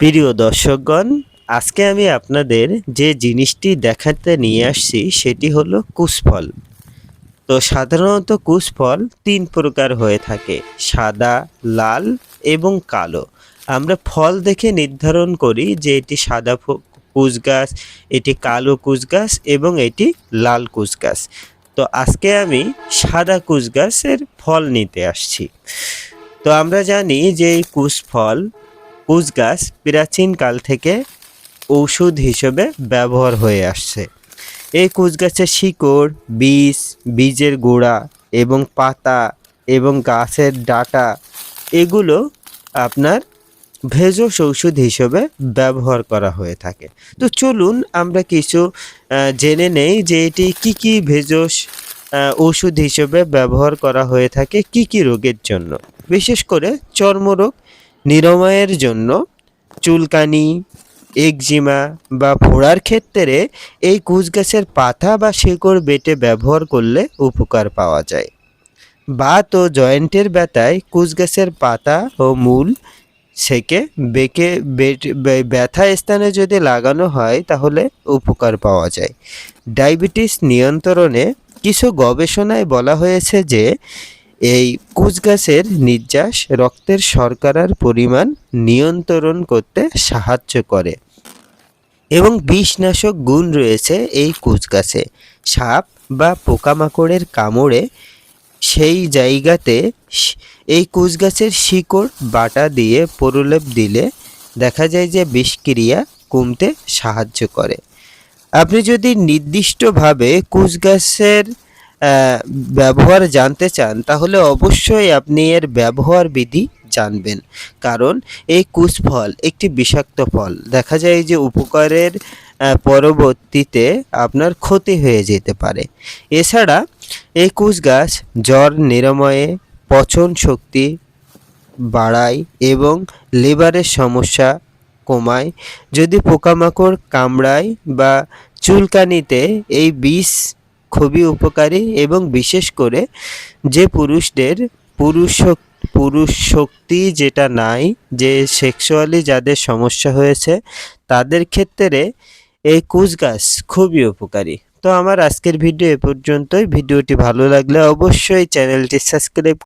প্রিয় দর্শকগণ, আজকে আমি আপনাদের যে জিনিসটি দেখাতে নিয়ে আসছি সেটি হলো কুশফল। তো সাধারণত কুশফল তিন প্রকার হয়ে থাকে, সাদা, লাল এবং কালো। আমরা ফল দেখে নির্ধারণ করি যে এটি সাদা কুশ গাছ এটি কালো কুশ গাছ এবং এটি লাল কুশ গাছ তো আজকে আমি সাদা কুশ গাছের ফল নিতে আসছি। তো আমরা জানি যে এই কুশ ফল কুশ গাছ প্রাচীনকাল থেকে ঔষধ হিসেবে ব্যবহার হয়ে আসছে। এই কুশ গাছের শিকড়, বীজ, বীজের গোড়া এবং পাতা এবং গাছের ডাটা, এগুলো আপনার ভেষজ ঔষধ হিসেবে ব্যবহার করা হয়ে থাকে। তো চলুন আমরা কিছু জেনে নেই যে এটি কি কি ভেষজ ঔষধ হিসেবে ব্যবহার করা হয়ে থাকে, কি কি রোগের জন্য। বিশেষ করে চর্মরোগ নিরাময়ের জন্য চুলকানি, একজিমা বা ফোড়ার ক্ষেত্রে এই কুচ গাছের পাতা বা শিকড় বেটে ব্যবহার করলে উপকার পাওয়া যায়। বাত ও জয়েন্টের ব্যথায় কুচ গাছের পাতা ও মূল সেকে বেঁকে ব্যথা স্থানে যদি লাগানো হয় তাহলে উপকার পাওয়া যায়। ডায়াবেটিস নিয়ন্ত্রণে কিছু গবেষণায় বলা হয়েছে যে এই কুচ গাছের নির্যাস রক্তের শর্করার পরিমাণ নিয়ন্ত্রণ করতে সাহায্য করে। এবং বিষনাশক গুণ রয়েছে এই কুচ গাছে সাপ বা পোকামাকড়ের কামড়ে সেই জায়গাতে এই কুচ গাছের শিকড় বাটা দিয়ে প্রলেপ দিলে দেখা যায় যে বিষক্রিয়া কমতে সাহায্য করে। আপনি যদি নির্দিষ্টভাবে কুচ গাছের আহ, ব্যবহার জানতে চান, তাহলে অবশ্যই আপনি এর ব্যবহার বিধি জানবেন। কারণ এই কুশ ফল একটি বিষাক্ত ফল। দেখা যায় যে উপকারের পরবর্তীতে আপনার ক্ষতি হয়ে যেতে পারে। এছাড়া এই কুশ গাছ জ্বর, নিরাময়ে, পচন শক্তি বাড়ায় এবং লিভারের সমস্যা কমায়। যদি পোকামাকড় কামড়ায় বা চুলকানিতে এই বিষ খুবই উপকারী এবং বিশেষ করে যে পুরুষদের পুরুষ পুরুষ শক্তি যেটা নাই, যে সেক্সুয়ালি যাদের সমস্যা হয়েছে, তাদের ক্ষেত্রে এই কুচ গাছ খুবই উপকারী। তো আমার আজকের ভিডিও এ পর্যন্তই। ভিডিওটি ভালো লাগলে অবশ্যই চ্যানেলটি সাবস্ক্রাইব